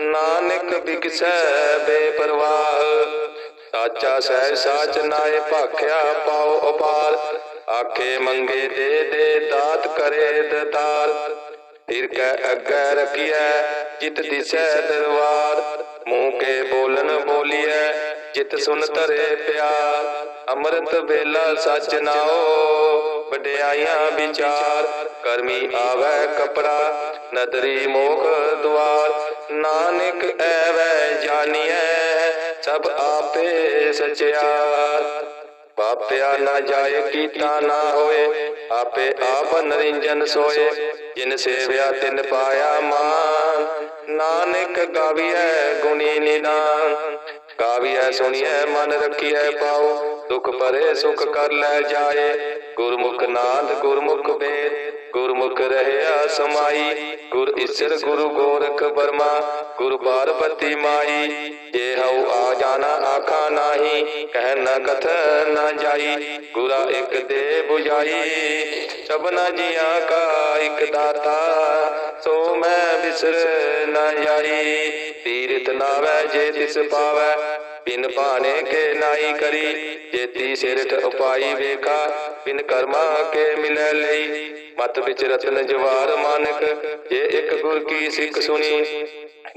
ਨਾਨਕ ਬਿਕਸੈ ਬੇਪਰਵਾਹ। ਸਾਚਾ ਸਹਿ ਸਾਚ ਨਾਏ ਭਾਖਿਆ ਪਾਉ ਅਪਾਰ ਆਖੇ ਮੰਗੇ ਦੇ ਦੇ ਦਾਤ ਕਰੇ ਦਤਾਰ। ਫਿਰ ਕੈ ਅੱਗੇ ਰਖੀਐ, ਜਿਤ ਦਿਸੈ ਦਰਬਾਰ। ਮੂੰਹ ਕੇ ਬੋਲਨ ਬੋਲੀਐ, ਜਿਤ ਸੁਨ ਧਰੇ ਪਿਆਰ। ਅੰਮ੍ਰਿਤ ਵੇਲਾ ਸਚ ਨਾਓ ਵਡਿਆਈਆਂ ਵਿਚਾਰ। ਕਰਮੀ ਆਵੈ ਕਪੜਾ, ਨਦਰੀ ਮੋਖ ਦੁਆਰ। ਨਾਨਕ ਐਵੈ ਜਾਣੀਐ, ਸਭ ਆਪੇ ਸਚਿਆਰ ਪਾਪਿਆ ਨਾ ਜਾਏ, ਕੀਤਾ ਨਾ ਹੋਏ, ਆਪੇ ਆਪ ਨਰਿੰਜਨ ਸੋਏ। ਜਿਨ ਸੇਵਿਆ, ਤਿਨ ਪਾਇਆ ਮਾਨ। ਨਾਨਕ ਗਾਵੀਐ, ਗੁਣੀ ਨਿਦਾਨ। ਗਾਵੀਐ, ਸੁਣੀਐ, ਮਨ ਰਖੀਐ ਪਾਉ ਦੁਖ ਪਰੇ ਸੁਖ ਕਰ ਲੈ ਜਾਏ। ਗੁਰਮੁਖ ਨਾਦ, ਗੁਰਮੁਖ ਵੇਦ। ਗੁਰਮੁਖ ਰਹਿਆ ਸਮਾਈ, ਗੁਰ ਈਸ਼ਰ ਗੁਰੂ ਗੋਰਖ ਬਰਮਾ ਗੁਰ ਪਾਰਬਤੀ ਮਾਈ। ਜੇ ਹਉ ਆ ਜਾਣਾ ਆਖਾ ਨਾਹੀ, ਕਹਿ ਨ ਕਥ ਨ ਜਾਈ, ਗੁਰਾ ਇੱਕ ਦੇ 부ਜਾਈ ਸਭਨਾ ਜੀਆਂ ਕਾ ਇੱਕ ਦਾਤਾ, ਸੋ ਮੈਂ ਬਿਸਰ ਨ ਜਾਈ। ਤੀਰਥ ਨਾਵੈ ਜੇ ਤਿਸ ਪਾਵੈ, ਬਿਨ ਭਾਣੇ ਕੇ ਨਾਈ ਕਰੀ। ਜੇਤੀ ਸਿਰਠ ਉਪਾਈ ਵੇਖਾ, ਬਿਨ ਕਰਮਾ ਕੇ ਮਿਲੈ ਲਈ। ਮਤ ਵਿੱਚ ਰਤਨ ਜਵਾਰ ਮਾਨਕ, ਜੇ ਇੱਕ ਗੁਰ ਕੀ ਸਿੱਖ ਸੁਣੀ,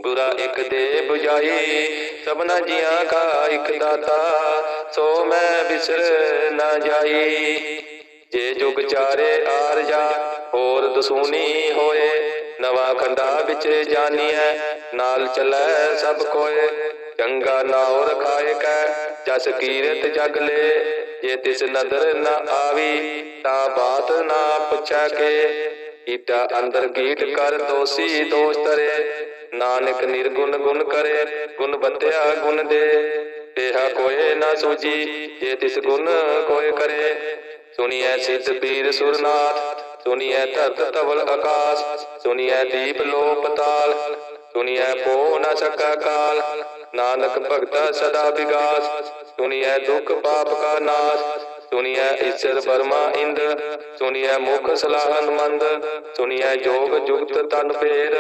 ਗੁਰਾ ਇੱਕ ਦੇ 부ਜਾਈ ਸਭਨਾ ਜੀਆਂ ਕਾ ਇੱਕ ਦਾਤਾ, ਸੋ ਮੈਂ ਬਿਸਰ ਨਾ ਜਾਈ ਜੇ ਜੁਗ ਚਾਰੇ ਆਰ ਜਾ, ਹੋਰ ਦਸੂਨੀ ਹੋਏ, ਨਵਾਂ ਖੰਡਾ ਵਿੱਚ ਜਾਨੀਐ, ਨਾਲ ਚੱਲੈ ਸਭ ਕੋਏ। ਚੰਗਾ ਨਾਉ ਰਖਾਏ ਕੈ, ਜਸ ਕੀਰਤ ਜਗ ਲੈ, ਜੇ ਤਿਸ ਨਦਰ ਨਾ ਆਵੀ ਤਾਂ ਬਾਤ ਨਾ ਪੁੱਛੈ ਕੇ ਈਟਾ ਅੰਦਰ ਗੀਟ ਕਰ ਦੋਸੀ ਦੋਸ਼ ਤਰੇ। ਨਾਨਕ ਨਿਰਗੁਣ ਗੁਣ ਕਰੇ, ਗੁਣ ਬੰਦਿਆ ਗੁਣ ਦੇ। ਤੇਹਾ ਕੋਏ ਨਾ ਸੂਜੀ ਜੇ ਤਿਸ ਗੁਣ ਕੋਏ ਕਰੇ। ਸੁਣੀਐ ਸਿੱਧ ਪੀਰ ਸੁਰਨਾਥ, ਸੁਣੀਐ ਧਰਤ ਤਵਲ ਆਕਾਸ਼। ਸੁਣੀਐ ਦੀਪ ਲੋਪ ਤਾਲ, ਸੁਣੀਐ ਪੋ ਨਾ ਸਕਾ ਕਾਲ। ਨਾਨਕ ਭਗਤਾ ਸਦਾ ਵਿਗਾਸ, ਸੁਣੀਐ ਦੁਖ ਪਾਪ ਕਾ ਨਾਸ਼। ਸੁਣੀਐ ਈਸ਼ਰ ਬਰਮਾ ਇੰਦ ਸੁਣੀਐ ਮੁਖ ਸਲਾਹਨ ਮੰਦ ਸੁਣੀਐ ਜੋਗ ਜੁਗਤ ਤਨ ਫੇਰ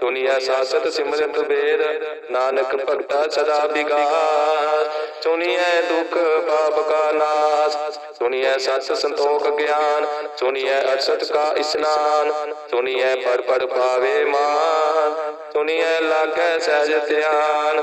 ਸੁਣੀਐ ਸਾਸਤ ਸਿਮਰਤ ਵੇਦ ਨਾਨਕ ਭਗਤਾ ਸਦਾ ਵਿਗਾਸ ਸੁਣੀਐ ਦੁਖ ਪਾਪ ਕਾ ਨਾਸ਼ ਸੁਣੀਐ ਸਤ ਸੰਤੋਖ ਗਿਆਨ ਸੁਣੀਐ ਅਸਤ ਕਾ ਇਸਨਾਨ ਸੁਣੀਐ ਪਰ ਪਰ ਭਾਵੇ ਮਾਨ ਸੁਣੀਐ ਲਾਗੈ ਸਹਿਜ ਧਿਆਨ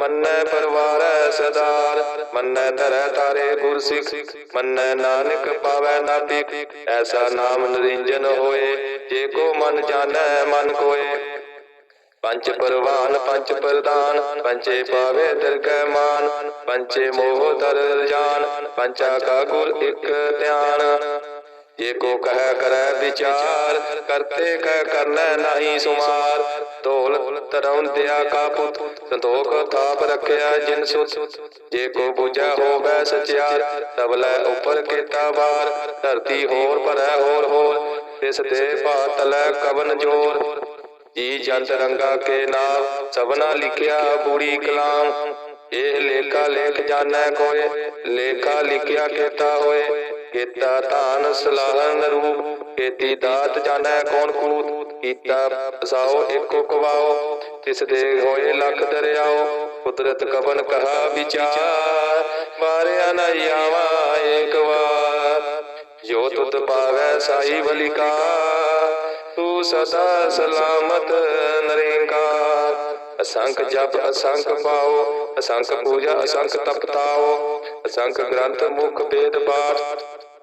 ਮੰਨੈ ਪਰਵਾਰੈ ਸਦਾਰ, ਮੰਨੈ ਧਰੈ ਤਾਰੇ ਗੁਰ ਸਿੱਖ ਮੰਨੈ ਨਾਨਕ ਪਾਵੈ ਨਾਪਿਕ ਐਸਾ ਨਾਮ ਨਿਰੰਜਨ ਹੋਏ, ਜੇ ਕੋ ਮਨ ਜਾਣੈ, ਮਨ ਕੋਏ। ਪੰਚ ਪਰਵਾਨ, ਪੰਚ ਪ੍ਰਦਾਨ, ਪੰਚੇ ਪਾਵੇ ਦਰਗਹਿ ਮਾਨ, ਪੰਚੇ ਮੋਹ ਦਰ ਜਾਨ, ਪੰਚਾ ਕਾ ਗੁਰ ਇਕ ਧਿਆਨ। ਜੇ ਕੋ ਕਹਿ ਕਰੈ ਵਿਚਾਰ, ਕਰਤੇ ਕਹਿ ਕਰਨੈ ਨਹੀਂ ਸੁਮਾਰ। ਢੋਲ ਤਰਉ ਦਿਆ ਕਾ ਸੰਤੋਖ ਥਾਪ ਰੱਖਿਆ ਜਿਨ ਸੁਤ। ਜੇ ਕੋ ਬੁਝੈ ਹੋਵੈ ਸਚਿਆਰ ਤਬਲੇ ਉਪਰ ਕੀਤਾ ਵਾਰ। ਧਰਤੀ ਹੋਰ ਭਰੈ ਹੋਰ ਹੋਰ, ਤਿਸ ਦੇ ਭਾਤਲੈ ਕਵਨ ਜੋਰ। ਜੀ ਜੰਤ ਰੰਗਾ ਕੇ ਨਾਮ, ਸਭਨਾ ਲਿਖਿਆ ਬੂੜੀ ਕਲਾਮ। ਇਹ ਲੇਖਾ ਲੇਖ ਜਾਣੈ ਕੋਏ, ਲੇਖਾ ਲਿਖਿਆ ਕੀਤਾ ਹੋਏ। ਕੀਤਾ ਧਾਨ ਸਲਾਹਨ ਰੂਪ ਕੀਤੀ ਦਾਤ ਜਾਣੈ ਕੌਣ ਕੂਤ, ਕੀਤਾ ਸਾਓ ਇੱਕੋ ਕਵਾਓ, ਤਿਸ ਦੇ ਹੋਏ ਲੱਖ ਦਰਿਆਓ, ਕੁਦਰਤ ਕਵਨ ਕਹਾ ਵਿਚਾਰ, ਮਾਰਿਆ ਨ ਆਵਾ ਏਕ ਵਾਰ। ਜੋ ਤੁਧ ਪਾਵੈ ਸਾਈ ਬਲਿਕਾ ਤੂੰ ਸਦਾ ਸਲਾਮਤ ਨਰੇਕਾਰ। ਅਸੰਖ ਜਪ, ਅਸੰਖ ਪਾਓ, ਅਸੰਖ ਪੂਜਾ, ਅਸੰਖ ਤਪਤਾਓ, ਅਸੰਖ ਗ੍ਰੰਥ ਮੁਖ ਵੇਦ ਪਾਠ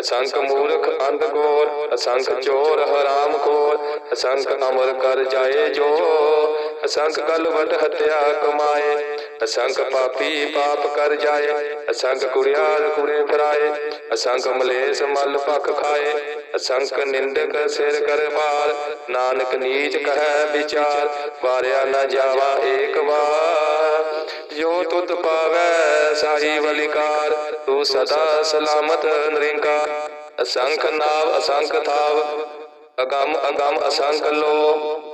ਅਸੰਖ ਮੂਰਖ ਅੰਧ ਗੋਰ ਅਸੰਖ ਚੋਰ ਹਰਾਮ ਖੋਰ ਅਸੰਖ ਅਮਰ ਕਰ ਜਾਏ ਜੋ, ਅਸੰਖ ਕਲਵਟ ਹਤਿਆ ਕਮਾਏ। ਅਸੰਖ ਪਾਪੀ ਪਾਪ ਕਰ ਜਾਏ, ਅਸੰਗ ਕੁੜਿਆਰ ਕੁੜੇ ਫਰਾਏ ਅਸੰਖ ਮਲੇਸ ਮਲ ਭਖ ਖਾਏ ਅਸੰਖ ਨਿੰਦਕ ਸਿਰ ਕਰ ਬਾਰ ਨਾਨਕ ਨੀਚ ਕਹੈ ਵਿਚਾਰ, ਵਾਰਿਆ ਨਾ ਜਾਵਾ ਏਕ ਵਾਰ। ਜੋ ਤੁਧ ਪਾਵੈ ਸਾਈ ਵਲਿਕਾਰ, ਤੂੰ ਸਦਾ ਸਲਾਮਤ ਨਰਿੰਕਾਰ। ਅਸੰਖ ਨਾਵ ਅਸੰਖ ਥਾਵ, ਅਗੰਮ ਅਗੰਮ ਅਸੰਖ ਲੋ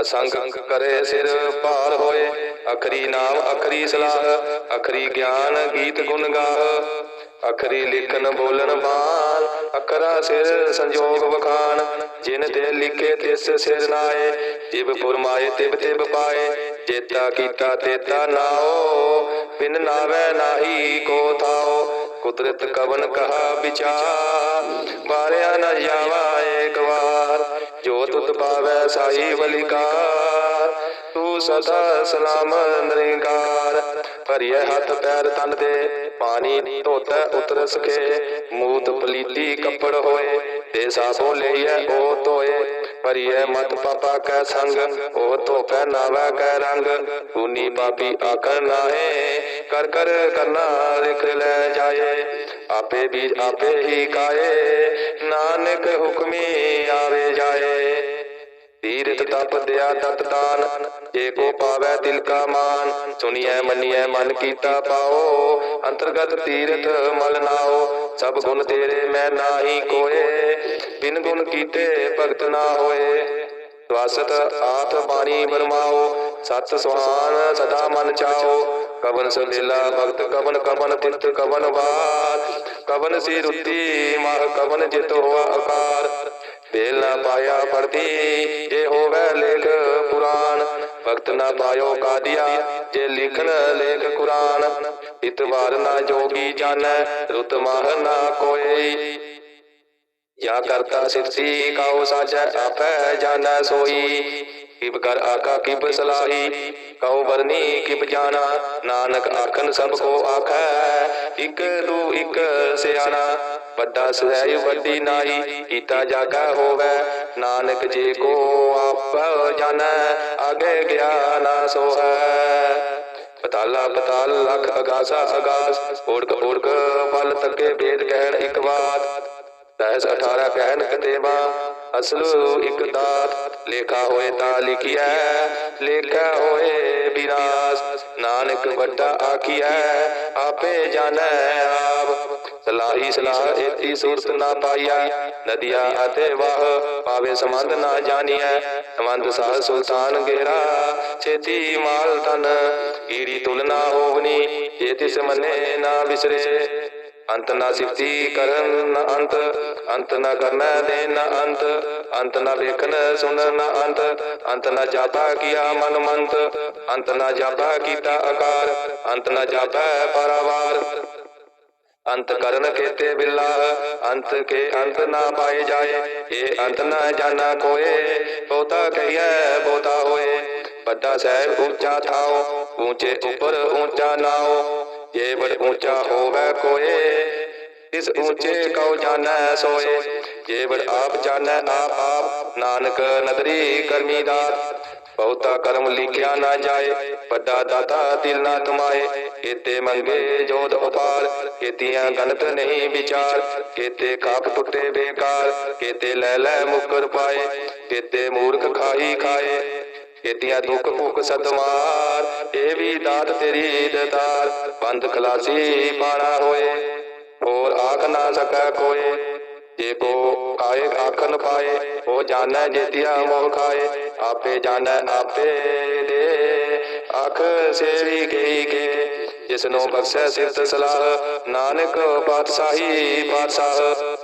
ਅਸੰਖ ਕਰੇ ਸਿਰ ਭਾਰ ਹੋਏ। ਅਖਰੀ ਨਾਮ, ਅਖਰੀ ਸਲਾਹ, ਅਖਰੀ ਗਿਆਨ ਗੀਤ ਗੁਣ ਗਾਹ। ਅਖਰੀ ਲਿਖਨ ਬੋਲਨ ਬਾਣ, ਅਖਰਾ ਸਿਰ ਸੰਜੋਗ ਵਖਾਨ ਜਿਨ ਦੇ ਲਿਖੇ ਤਿਸ ਸਿਰ ਨਾਏ, ਜਿਬ ਫੁਰਮਾਏ ਤਿਬ ਤਿਬ ਪਾਏ। ਜੇਤਾ ਕੀਤਾ ਤੇਤਾ ਨਾਓ, ਬਿਨ ਨਾਵੇ ਨਾਹੀ ਕੋ ਥਾਓ। ਕੁਦਰਤ ਕਵਨ ਕਹਾ ਵਿਚਾਰ ਬਾਰਿਆ ਨਾ ਜਾਵਾ ਏਕ ਵਾਰ। ਜੋ ਤੁਧ ਪਾਵੈ ਸਾਈ ਬਲਿਕਾਰ ਤੂੰ ਸਦਾ ਸਲਾਮ ਨਰਿੰਕਾਰ। ਭਰੀਏ ਹੱਥ ਪੈਰ ਤਨ ਦੇ, ਪਾਣੀ ਧੋਤੈ ਉਤਰ ਸਕੇ। ਮੂਤ ਪਲੀਤੀ ਕੱਪੜ ਹੋਏ ਤੇ ਸਾਬੋ ਲਈਐ ਉਹ ਧੋਏ। ਭਰੀਏ ਮਤ ਪਾਪਾ ਕੈ ਸੰਗ ਉਹ ਧੋਪੈ ਨਾਵੈ ਕੈ ਰੰਗ। ਪੂਨੀ ਪਾਪੀ ਆਕਰ ਨਾਹੇ, ਕਰ ਕਰ ਕਰਨਾ ਲਿਖ ਲੈ ਜਾਏ। ਆਪੇ ਵੀ ਆਪੇ ਹੀ ਕਾਏ, ਨਾਨਕ ਹੁਕਮੀ ਤੀਰਥ ਤਪ ਦਿਆ ਤਤ ਦਾਨ, ਜੇ ਕੋ ਪਾਵੈ ਦਿਲ ਕਾ ਮਾਨ, ਸੁਣੀਐ ਮੰਨੀਐ ਮਨ ਕੀਤਾ ਪਾਓ, ਅੰਤਰਗਤ ਤੀਰਥ ਮਲ ਨਾਓ, ਸਭ ਗੁਣ ਤੇਰੇ ਮੈਂ ਨਾਹੀ ਕੋਏ, ਬਿਨ ਗੁਣ ਕੀਤੇ ਭਗਤ ਨਾ ਹੋਏ। ਸਵਾਸਤ ਆਥ ਬਾਣੀ ਬਰਮਾਓ, ਸਤ ਸੁਹਾਨ ਸਦਾ ਮਨ ਚਾਓ। ਕਵਨ ਸੁਲੇਲਾ ਭਗਤ, ਕਵਨ ਕਵਨ ਤਿਤ ਕਵਨ ਬਾਤ। ਕਵਨ ਸੀ ਰੁੱਤੀ ਮਹ ਕਵਨ ਜਿਤ ਹੋਆ ਆਕਾਰ ਵੇਲ ਨਾ ਪਾਇਆ ਪੜਦੀ ਜੇ ਹੋਵੇ ਲੇਖ ਪੁਰਾਨ ਭਗਤ ਨਾ ਪਾਇਓ ਕਾਦੀਆ, ਜੇ ਲਿਖਣ ਲੇਖ ਕੁਰਾਨ। ਇਤਵਾਰ ਨਾ ਜੋਗੀ ਜਾਣੈ, ਰੁਤ ਮਾਹ ਨਾ ਕੋਈ। ਜਾਂ ਕਰਤਾ ਸਿਰਸੀ, ਕਾਉ ਸਾਜੈ, ਆਪੈ ਜਾਣੈ ਸੋਈ। ਕਿਬ ਕਰ ਆਕਾ, ਕਿਬ ਸਲਾਹੀ, ਕਉ ਵਰਨੀ, ਕਿਬ ਜਾਣਾ। ਨਾਨਕ ਆਖਨ ਸਭ ਕੋ ਆਖੈ, ਇਕ ਦੂ ਇਕ ਸਿਆਣਾ। ਵੱਡਾ ਸਹਿ ਵੱਡੀ ਨਾਈ ਕੀਤਾ ਜਾਗਾ ਹੋਵੇ। ਨਾਨਕ ਜੇ ਕੋ ਆਪ ਜਾਣੈ ਆਗੇ ਗਿਆਨ ਸੋ ਪਤਾਲਾ ਪਤਾਲ, ਲਖ ਅਗਾਸਾ ਅਗਾਸ ਓੜਕ ਓੜਕ ਪਲ ਤੱਕੇ ਵੇਦ ਕਹਿਣ ਇੱਕ ਬਾਤ। ਦਸ 18 ਕਹਿਣ ਕਤੇਵਾ ਅਸਲੂ ਇੱਕ ਦਾਤ। ਲੇਖਾ ਹੋਏ ਤਾਂ ਲਿਖਿਆ ਲੇਖਾ ਹੋਏ ਵਿਨਾਸ਼ ਨਾਨਕ ਵੱਡਾ ਆਖਿਆ ਆਪੇ ਜਾਣੈ ਆਪ। ਸਲਾਹੀ ਸਲਾਹ ਏਤੀ ਸੂਰਤ ਨਾ ਪਾਈਆ। ਨਦੀਆ ਅਤੇ ਵਾਹ ਪਾਵੇ ਸੰਬੰਧ ਨਾ ਜਾਣੀਐ। ਸੰਬੰਧ ਸਾਹ ਸੁਲਤਾਨ ਗੇਰਾ ਛੇਤੀ ਮਾਲ ਤਨ ਈੜੀ ਤੁਲਨਾ ਹੋਵਨੀ। ਜੇ ਤਿਸ ਨਾ ਵਿਸਰੇ ਅੰਤ ਨਾ ਸਿਫਤੀ ਕਰਨ ਨਾ ਅੰਤ। ਅੰਤ ਨਾ ਕਰਨਾ ਦੇ ਨਾ ਅੰਤ। ਅੰਤ ਨਾ ਵੇਖਣ, ਸੁਣਨ ਨਾ ਅੰਤ। ਅੰਤ ਨਾ ਜਾਪਾ ਕੀਆ ਮਨ ਮੰਤ। ਅੰਤ ਨਾ ਜਾਪਾ ਕੀਤਾ ਆਕਾਰ। ਅੰਤ ਨਾ ਜਾਪੈ ਪਰਵਾਰ। ਅੰਤ ਕਰਨ ਕੇਤੇ ਬਿਲਾ, ਅੰਤ ਕੇ ਅੰਤ ਨਾ ਪਾਏ ਜਾਏ। ਇਹ ਅੰਤ ਨਾ ਜਾਣਾ ਕੋਏ, ਬਹੁਤਾ ਕਹੀਐ, ਬਹੁਤਾ ਹੋਏ। ਵੱਡਾ ਸਹਿਬ ਉੱਚਾ ਥਾਓ ਉੱਚੇ ਉੱਪਰ ਉੱਚਾ ਨਾਓ। ਜੇ ਬੜ ਉੱਚਾ ਹੋਵੇ ਕੋਏ, ਇਸ ਉੱਚੇ ਕਉ ਜਾਣੈ ਸੋਏ। ਜੇ ਬੜ ਆਪ ਜਾਣੈ ਆਪ ਆਪ, ਨਾਨਕ ਨਦਰੀ ਕਰਮੀ ਦਾਤ। ਬਹੁਤਾ ਕਰਮ ਲਿਖਿਆ ਨਾ ਜਾਏ, ਵੱਡਾ ਦਾਤਾ ਦਿਲ ਨਾ ਤੁਮਾਏ ਕੀਤੇ ਮੰਗੇ ਜੋਤ ਉਪਾਰ, ਕੀਤੀਆਂ ਗਨਤ ਨਹੀਂ ਵਿਚਾਰ। ਕੀਤੇ ਕਾਪ ਟੁੱਟੇ ਬੇਕਾਰ, ਕੀਤੇ ਲੈ ਲੈ ਮੁਕਰ ਪਾਏ। ਕੀਤੇ ਮੂਰਖ ਖਾਈ ਖਾਏ, ਕੀਤੀਆਂ ਦੁੱਖ ਭੁੱਖ ਸਤਵਾਰ। ਇਹ ਵੀ ਦਾਤ ਤੇਰੀ ਦਤਾਰ ਬੰਦ ਖਲਾਸੀ ਪਾਣਾ ਹੋਏ। ਹੋਰ ਆਖ ਨਾ ਸਕੈ ਕੋਏ ਜੇ ਕੋ ਆਏ ਆਖਨ ਪਾਏ, ਉਹ ਜਾਣੈ ਜੇਤਿਆ ਮੋਹ ਖਾਏ। ਆਪੇ ਜਾਣੈ, ਆਪੇ ਦੇ। ਆਖ ਸੇਵੀ ਗਈ ਕੇ? ਨੂੰ ਬਖਸ਼ੈ ਸਿਰਤ ਸਲਾਹ, ਨਾਨਕ ਪਾਤਸ਼ਾਹੀ ਪਾਤਸ਼ਾਹ।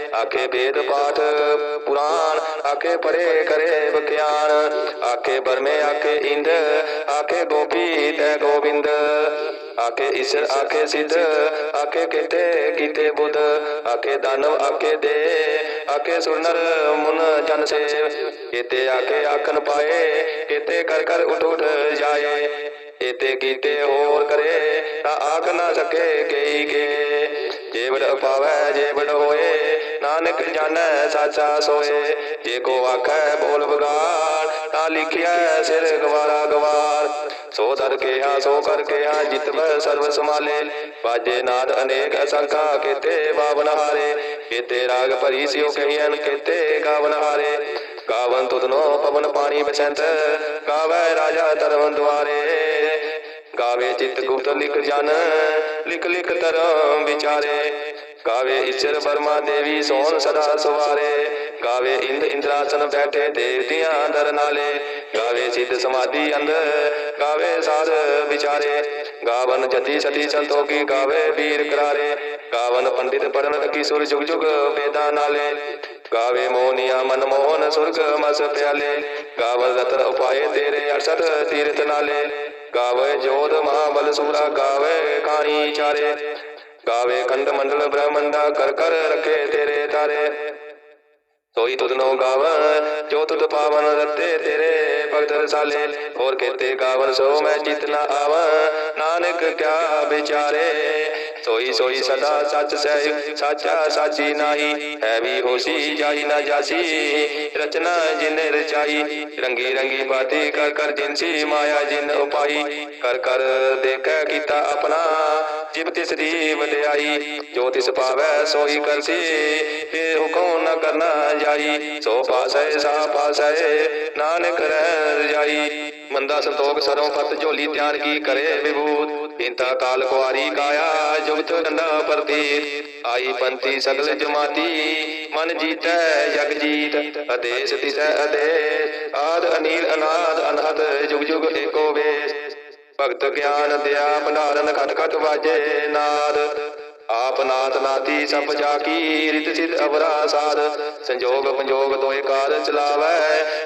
ਆਖੇ ਵੇਦ ਪਾਠ, ਪੁਰਾਣ, ਆਖੇ ਪਰੇ ਕਰੇ ਬਖਿਆਨ ਆਖੇ ਬਰਮੇ, ਆਖੇ ਇੰਦ, ਆਖੇ ਗੋਪੀ ਤੈ ਗੋਬਿੰਦ, ਆਖੇ ਈਸ਼ਰ, ਆਖੇ ਸਿੱਧ, ਆਖੇ ਕੀਤੇ ਕੀਤੇ ਬੁੱਧ, ਆਖੇ ਦਾਨਵ ਆਖੇ ਦੇ, ਆਖੇ ਸੁਰਨਰ, ਮੁਨ ਜਨ ਸੇਵ ਕੀਤੇ ਆਖੇ ਆਖਨ ਪਾਏ, ਕਿਤੇ ਕਰ ਕਰ ਉਠ ਉਠ ਜਾਏ ਇਤੇ ਕੀਤੇ ਹੋਰ ਕਰੇ ਤਾਂ ਆਖ ਨਾ ਸਕੇ ਗਈ ਕੇ। ਜੇ ਬੜ ਪਾਵੈ ਹੋਏ, ਨਾਨਕ ਜਾਣੈ, ਸਾਚਾ ਸੋਏ। ਜੇ ਕੋ ਆਖੈ, ਬੋਲ ਬਗਾੜ ਤਾਂ ਲਿਖਿਆ ਸਿਰ ਗਵਾਰਾ ਗਵਾਰ। ਸੋ ਦਰ ਕੇ ਹਾਂ ਸੋ ਕਰ ਕੇ ਹਾਂ ਜਿਤਵ ਸਰਬ ਸਮਾਲੇ ਬਾਜੇ ਨਾਦ ਅਨੇਕ ਅਸੰਖਾ, ਕੀਤੇ ਬਾਵਨ ਹਾਰੇ ਕੀਤੇ ਰਾਗ ਭਰੀ ਸਿਓ ਕਹੀਨ ਕੀਤੇ ਗਾਵਨ ਹਾਰੇ। ਗਾਵਨ ਤੁਧਨੋ ਪਵਨ ਪਾਣੀ ਬਸੰਤ, ਗਾਵੇ ਰਾਜਾ ਧਰਮ ਦੁਆਰੇ। ਗਾਵੇ ਚਿਤ ਗੁਪਤ ਲਿਖ ਜਨ, ਲਿਖ ਲਿਖ ਧਰਮ ਵਿਚਾਰੇ। ਗਾਵੇ ਈਸ਼ਰ ਬਰਮਾ ਦੇਵੀ ਸੋਨ ਸਦਾ ਸਵਾਰੇ। ਗਾਵੇ ਇੰਦ ਇੰਦਰਾਸਨ ਬੈਠੇ ਦੇਵਤਿਆਂ ਦਰ ਨਾਲੇ। ਗਾਵੇ ਸਿੱਧ ਸਮਾਧੀ ਅੰਦ ਗਾਵੇ ਸਾਧ ਵਿਚਾਰੇ। ਗਾਵਨ ਜਤੀ ਸਤੀ ਸੰਤੋਖੀ ਗਾਵੇ ਵੀਰ ਕਰਾਰੇ। ਗਾਵਨ ਪੰਡਿਤ ਪੜਨ ਕੀ ਸੁਰ ਜੁਗ ਜੁਗ ਵੇਦਾਂ ਨਾਲੇ। ਗਾਵੇ ਮੋਨੀਆ ਮਨ ਮੋਹਨ ਸੁਰਗ ਮਸ ਪਿਆਲੇ। ਗਾਵਨ ਰਤਨ ਉਪਾਏ ਤੇਰੇ ਅਰਸਦ ਤੀਰਥ ਨਾਲੇ। ਗਾਵੇ ਜੋਧ ਮਹਾਬਲ ਸੂਰਾ ਗਾਵੇ ਕਾਣੀ ਚਾਰੇ। ਗਾਵੇ ਖੰਡ ਮੰਡਲ ਬ੍ਰਹਮੰਡਾ ਕਰ ਕਰ ਰੱਖੇ ਤੇਰੇ ਤਾਰੇ। ਸੋਈ ਤੁਧਨੋ ਗਾਵਨ ਜੋ ਤੁਧ ਪਾਵਨ ਰਤੇ ਤੇਰੇ ਭਗਤ ਰਸਾਲੇ। ਹੋਰ ਕਹਤੇ ਗਾਵਨ ਸੋ ਮੈਂ ਚਿਤ ਨਾ ਆਵਾਂ, ਨਾਨਕ ਕਿਆ ਵਿਚਾਰੇ। ਸੋਈ ਸੋਈ ਸਦਾ ਸਚ ਸਹਿ ਸਾਚਾ ਸਾਚੀ ਨਾਹੀ। ਹੈ ਵੀ ਹੋਸੀ ਜਾਈ ਨਾ ਜਾਸੀ। ਰਚਨਾ ਜਿਨੇ ਰਚਾਈ, ਰੰਗੀ ਰੰਗੀ ਬਾਤੀ ਕਰ ਕਰ ਜਿਨਸੀ ਮਾਇਆ ਜਿਨ ਉਪਾਈ। ਕਰ ਕਰ ਦੇਖੈ ਕੀਤਾ ਆਪਣਾ, ਜਿਬ ਤਿਸ ਦੀ ਵਡਿਆਈ। ਜੋ ਤਿਸ ਪਾਵੈ ਸੋਈ ਕਰਸੀ ਇਹ ਹੁਕਮ ਨ ਕਰਨਾ ਜਾਈ। ਸੋ ਪਾਸੈ, ਸਾ ਪਾਸੈ, ਨਾਨਕ ਰਹਿ ਜਾਈ ਮੰਦਾ ਸੰਤੋਖ ਸਰੋਂ ਪਤ ਝੋਲੀ ਤਿਆਰ ਕੀ ਕਰੇ ਵਿਭੂਤ। ਇੰਤਾ ਕਾਲ ਕੁਆਰੀ ਕਾਇਆ, ਜੁਗਤ ਡੰਡਾ ਪ੍ਰਤੀਤ ਆਈ ਪੰਤੀ ਸਗਲ ਜਮਾਤੀ, ਮਨ ਜੀਤੈ ਜਗ ਜੀਤ ਅਦੇਸ ਤਿਸੈ ਅਦੇਸ ਆਦ ਅਨੀਲ ਅਨਾਦ ਅਨਹਦ, ਜੁਗ ਜੁਗ ਏਕੋ ਵੇਸ। ਭਗਤ ਗਿਆਨ ਦਿਆ ਭੰਡਾਰਨ ਖਟ ਖਟ ਵਾਜੇ ਨਾਦ। ਆਪ ਨਾਥ ਨਾਤੀ ਸਭ ਜਾ ਕੀ ਰਿਤ ਸਿਧ ਅਵਰਾ ਸਾਧ ਸੰਜੋਗ ਪੰਜੋਗ ਦੋਇ ਕਾਰ ਚਲਾਵੈ,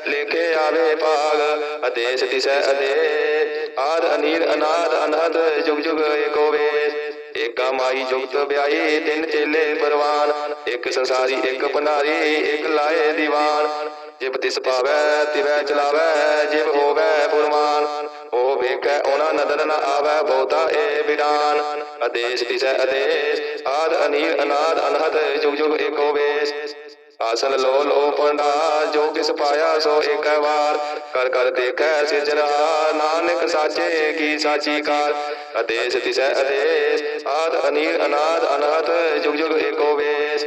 ਲੇਖੇ ਆਵੇ ਭਾਗ। ਅਦੇਸ ਤਿਸੈ ਅਦੇ ਆਦ ਅਨੀਰ ਅਨਾਦ ਅਨਹਦ ਜੁਗ ਜੁਗ ਏਕੋ ਵੇਸ। ਏਕਾ ਮਾਈ ਜੁਗਤ ਵਿਆਹੀ ਤਿੰਨ ਚੇਲੇ ਪਰਵਾਨ ਇੱਕ ਸੰਸਾਰੀ, ਇੱਕ ਭੰਡਾਰੀ, ਇੱਕ ਲਾਏ ਦੀਵਾਨ। ਜਿਬ ਤਿਸ ਪਾਵੈ ਤਿਵੈ ਚਲਾਵੈ, ਜਿਬ ਹੋਵੈ ਫੁਰਮਾਨ। ਉਹ ਵੇਖੈ, ਉਹਨਾਂ ਨਦਰ ਨ ਆਵੈ, ਬਹੁਤਾ ਏ ਬਿਰਾਨ ਆਦੇਸ਼ ਤਿਸੈ ਆਦੇਸ਼। ਆਦ ਅਨੀਰ ਅਨਾਦ ਅਨਹਦ ਜੁਗ ਜੁਗ ਏਕੋ ਵੇਸ। ਆਸਨ ਲੋ ਲੋ ਪੰਡਾ ਜੋ ਕਿਸ ਪਾਇਆ ਸੋ ਏਕ ਵਾਰ। ਕਰ ਕਰ ਦੇਖੈ ਸਿਜਰਾ, ਨਾਨਕ ਸਾਚੇ ਕੀ ਸਾਚੀ ਕਾਰ। ਆਦੇਸ਼ ਤਿਸੈ ਆਦੇਸ਼, ਆਦ ਅਨੀਰ ਅਨਾਦ ਅਨਹਦ ਜੁਗ ਜੁਗ ਏਕੋ ਵੇਸ।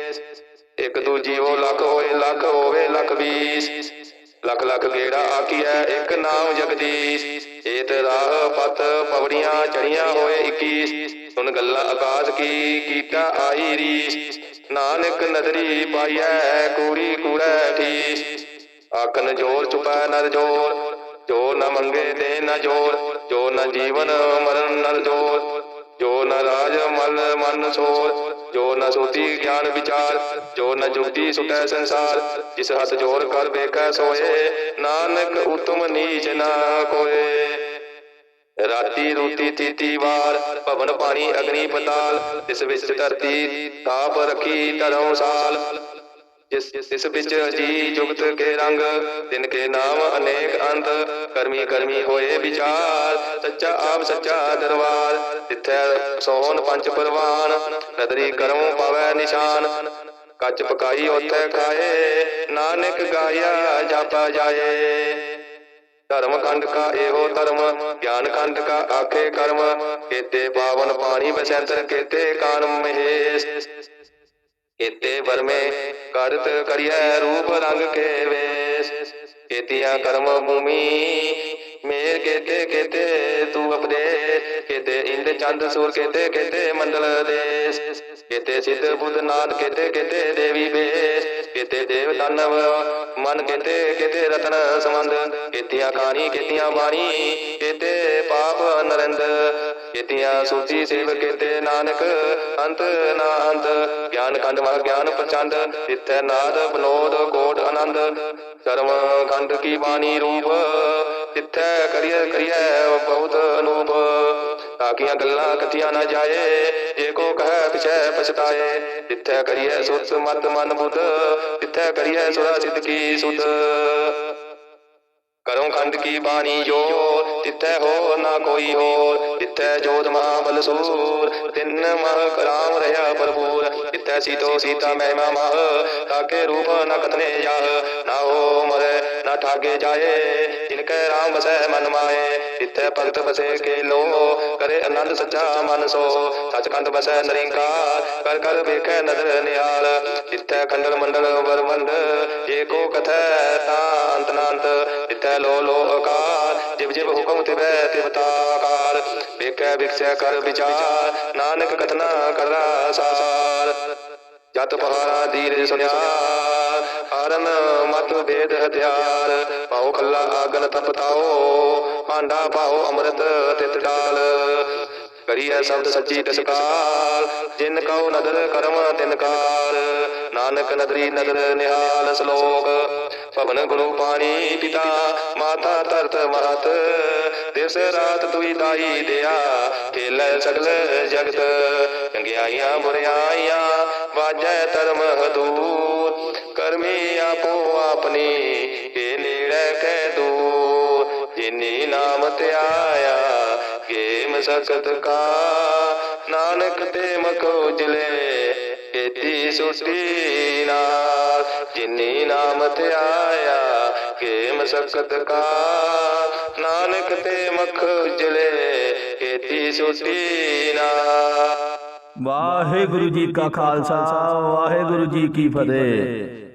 ਇੱਕ ਦੂਜੀ ਉਹ ਲੱਖ ਹੋਏ, ਲੱਖ ਹੋਵੇ, ਲੱਖ ਵੀਸ ਲੱਖ ਲੱਖ ਗੇੜਾ ਆਕੀਐ ਇੱਕ ਨਾਮ ਜਗਦੀਸ਼। ਏਤ ਰਾਹ ਪਤ ਪਵੜੀਆਂ ਚੜੀਆਂ ਹੋਏ 21 ਸੁਣ ਗੱਲਾਂ ਆਕਾਸ਼ ਕੀ, ਕੀਤਾ ਆਈ ਰੀਸ। ਨਾਨਕ ਨਦਰੀ ਪਾਈਐ, ਕੂੜੀ ਕੂੜੈ ਠੀਸ। ਆਖਨ ਜੋਰ ਚੁਪੈ ਨਰ ਜੋਰ, ਜੋ ਨ ਮੰਗੇ ਦੇ ਨ ਜੋਰ, ਜੋ ਨ ਜੀਵਨ ਮਰਨ ਨਰ ਜੋਰ। ਜੋ ਨ ਰਾਜ ਮਲ ਮਨ ਸੋਰ, ਜੋ ਨ ਸੋਤੀ ਗਿਆਨ ਵਿਚਾਰ, ਜੋ ਨ ਜੁਗਤੀ ਸੁਟੈ ਸੰਸਾਰ। ਜਿਸ ਹੱਥ ਜੋਰ ਕਰ ਵੇਖੈ ਸੋਏ, ਨਾਨਕ ਉਤਮ ਨੀਚ ਨਾ ਕੋਏ। ਰਾਤੀ ਰੋਟੀ ਤੀਤੀ ਵਾਰ ਭਵਨ ਪਾਣੀ ਅਗਨੀ ਪਤਾਲ ਇਸ ਵਿੱਚ ਧਰਤੀ ਤਾਪ ਰੱਖੀ ਧਰਮ ਸਾਲ। ਜਿਸ ਇਸ ਵਿੱਚ ਜੀ ਜੁਗਤ ਕੇ ਰੰਗ, ਦਿਨ ਕੇ ਨਾਮ ਅਨੇਕ ਅੰਤ, ਕਰਮੀ ਕਰਮੀ ਹੋਏ ਵਿਚਾਰ, ਸੱਚਾ ਆਪ ਸੱਚਾ ਦਰਬਾਰ। ਤਿੱਥੈ ਸੋਹਣ ਪੰਜ ਪਰਵਾਨ, ਨਦਰੀ ਕਰਮ ਪਾਵੈ ਨਿਸ਼ਾਨ। ਕੱਚ ਪਕਾਈ ਉਥੇ ਖਾਏ, ਨਾਨਕ ਗਾਇਆ ਜਾਪਾ ਜਾਏ। ਧਰਮ ਖੰਡ ਕਾ ਇਹੋ ਧਰਮ, ਗਿਆਨ ਖੰਡ ਕਾ ਆਖੇ ਕਰਮ, ਕੇਤੇ ਪਾਵਨ ਪਾਣੀ ਬਸੰਤਰ ਕੇਤੇ ਕਾਨ ਮਹੇਸ਼। ਕੇਤੇ ਵਰਮੇ ਕਰਤ ਕਰਿਐ ਰੂਪ ਰੰਗ ਕੇ ਵੇਸ। ਕੇਤੀਆਂ ਕਰਮ ਭੂਮੀ ਕੇਤੇ ਕੇਤੇ ਤੂੰ ਅਪਦੇਸ ਕੇਤੇ ਇੰਦ ਚੰਦ ਸੂਰ ਕੇਤੇ ਕੇਤੇ ਮੰਡਲ ਦੇਸ ਕੇਤੇ ਸਿੱਧ ਬੁੱਧ ਨਾਥ ਕੇਤੇ ਕੇਤੇ ਦੇਵੀ ਬੇਸ ਕੇਤੇ ਦੇਵ ਦਾਨਵ ਮਨ ਕੇਤੇ ਕੇਤੇ ਰਤਨ ਸਮੰਦ ਕੇਤੀਆਂ ਖਾਣੀ ਕੇਤੀਆਂ ਬਾਣੀ ਕੇਤੇ ਪਾਪ ਨਰਿੰਦ ਕੇਤੀਆਂ ਸੂਚੀ ਸਿਵ ਕੇਤੇ ਨਾਨਕ ਅੰਤ ਨਾ ਅੰਤ ਗਿਆਨ ਖੰਡ ਮਹ ਗਿਆਨ ਪ੍ਰਚੰਡ ਤਿੱਥੈ ਨਾਦ ਬਨੋਦ ਕੋਟ ਆਨੰਦ, ਕਰਮ ਖੰਡ ਕੀ ਬਾਣੀ ਰੂਪ ਤਿੱਥੈ ਕਰੀਏ ਕਰੀਏ ਬਹੁਤ ਅਨੂਪ। ਤਾਕੀਆਂ ਗੱਲਾਂ ਕਥੀਆਂ ਨਾ ਜਾਏ, ਜੇ ਕੋ ਕਹੈ ਪਿਛੈ ਪਛਤਾਏ। ਤਿੱਥੈ ਕਰੀਏ ਸੁਤ, ਮਤ, ਮਨ, ਬੁੱਧ ਤਿੱਥੈ ਕਰੀਐ ਸੁਰਾ, ਸਿੱਧ ਸੁਧ। ਕਰੋ ਖੰਡ ਕੀ ਬਾਣੀ ਜੋ ਤਿੱਥੈ ਹੋ ਨਾ ਕੋਈ ਹੋਰ ਤਿੱਥੈ ਜੋਤ ਮਹਾਬਲ ਸੂਰ। ਤਿੰਨ ਮਹ ਕਰਾਮ ਰਹਾ ਭਰਪੂਰ ਤਿੱਥੈ ਸੀਤੋ ਸੀਤਾ ਮਹਿਮਾ ਮਹ। ਤਾਕੇ ਰੂਪ ਨ ਕਤਨੇ ਜਾਹ, ਨਾ ਹੋ ਮਰੇ, ਨਾ ਠਾਗੇ ਜਾਏ। ਜਿਨਕੈ ਰਾਮ ਵਸੈ ਮਨ ਮਾਏ ਤਿੱਥੈ ਭਗਤ ਵਸੇ ਕੇ ਲੋ। ਕਰੇ ਆਨੰਦ ਸੱਚਾ ਮਨ ਸੋ। ਸਚਖੰਡ ਵਸੈ ਨਰਿੰਕਾਰ, ਕਰ ਕਰ ਵੇਖੈ ਨਦਰ ਨਿਹਾਲ। ਤਿੱਥੈ ਖੰਡਲ ਮੰਡਲ ਵਰਵੰਡ ਜੇ ਕੋ ਕਥੈ ਤਾਂ ਅੰਤ ਨਾ ਲੋ ਲੋ ਅਕਾਰ ਜਿਵ ਜਿਵ ਹੁਕਮ ਤਿਵੈ ਤਿਵਤਾਕਾਰ ਵੇਖੈ ਵਿਖਸੈ ਕਰ ਵਿਚਾਰ, ਨਾਨਕ ਕਥਨਾ ਕਰਦਾ ਸਾਰ। ਜਤ ਪਹਾਰਾ ਦੀਰ ਸੁਨਿਆ ਹਰਨ ਮਤ ਵੇਦ ਹਥਿਆਰ। ਪਾਉ ਖੱਲਾ ਆਗਨ ਤਪਤਾਓ ਭਾਂਡਾ ਪਾਉ ਅੰਮ੍ਰਿਤ ਤਿਤ ਡਾਲ। ਕਰੀਐ ਸ਼ਬਦ ਸੱਚੀ ਦਸਕਾਰ ਜਿਨ ਕਉ ਨਦਰ ਕਰਮ ਤਿਨ ਕਾਰ। ਨਾਨਕ ਨਦਰੀ ਨਦਰ ਨਿਹਾਲ ਸ਼ਲੋਕ। ਭਵਨ ਗੁਰੂ ਪਾਣੀ ਪਿਤਾ, ਮਾਤਾ ਧਰਤ ਮਹਤ। ਦਿਸ ਰਾਤ ਦੁਈ ਦਾਈ ਦਿਆ ਖੇਲੇ ਸਗਲ ਜਗਤ। ਚੰਗਿਆਈਆਂ ਬੁਰਿਆਈਆਂ ਵਾਜੈ ਧਰਮ ਹਦੂਰ ਕਰਮੀ ਆਪੋ ਆਪਣੀ ਕੇ ਨੇੜੇ ਕਹਿ ਦੂਰ ਜਿਨੀ ਨਾਮ ਧਿਆਇਆ, ਗੇਮ ਸਕਤ ਕਾ। ਨਾਨਕ ਤੇ ਮਖ ਜਲੇ ਕੀਤੀ ਸੁਟੀ ਨਾਲ ਜਿਨੀ ਨਾਮ ਧਿਆਇਆ ਗੇਮ ਸਕਤ ਕਾ। ਨਾਨਕ ਤੇ ਮਖ ਉਜਲੇ ਕੀਤੀ ਸੁਟੀ ਨਾ। ਵਾਹਿਗੁਰੂ ਜੀ ਕਾ ਖਾਲਸਾ, ਵਾਹਿਗੁਰੂ ਜੀ ਕੀ ਫਤਿਹ।